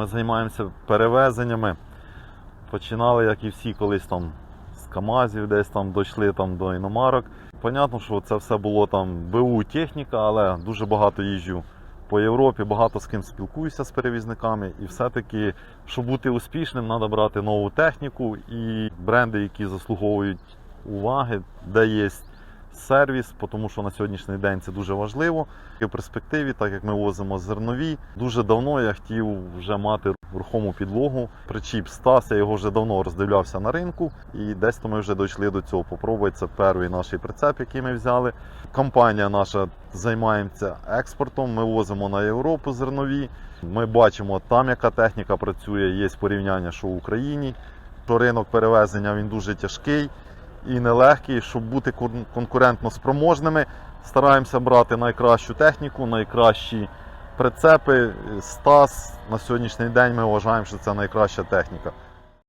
Ми займаємося перевезеннями. Починали, як і всі, колись там з КАМАЗів, десь там дійшли там до іномарок. Понятно, що це все було там БУ техніка, але дуже багато їжджу по Європі, багато з ким спілкуюся з перевізниками. І все-таки, щоб бути успішним, треба брати нову техніку і бренди, які заслуговують уваги, де є сервіс, тому що на сьогоднішній день це дуже важливо. І в перспективі, так як ми возимо зернові, дуже давно я хотів вже мати рухому підлогу. Причіп Стас, я його вже давно роздивлявся на ринку, і десь то ми вже дійшли до цього. Попробуй, це перший наш прицеп, який ми взяли. Компанія наша займається експортом. Ми возимо на Європу зернові. Ми бачимо там, яка техніка працює. Є порівняння, що в Україні. Що ринок перевезення він дуже тяжкий і нелегкий, щоб бути кон- конкурентно спроможними. Стараємося брати найкращу техніку, найкращі прицепи. Стас на сьогоднішній день ми вважаємо, що це найкраща техніка.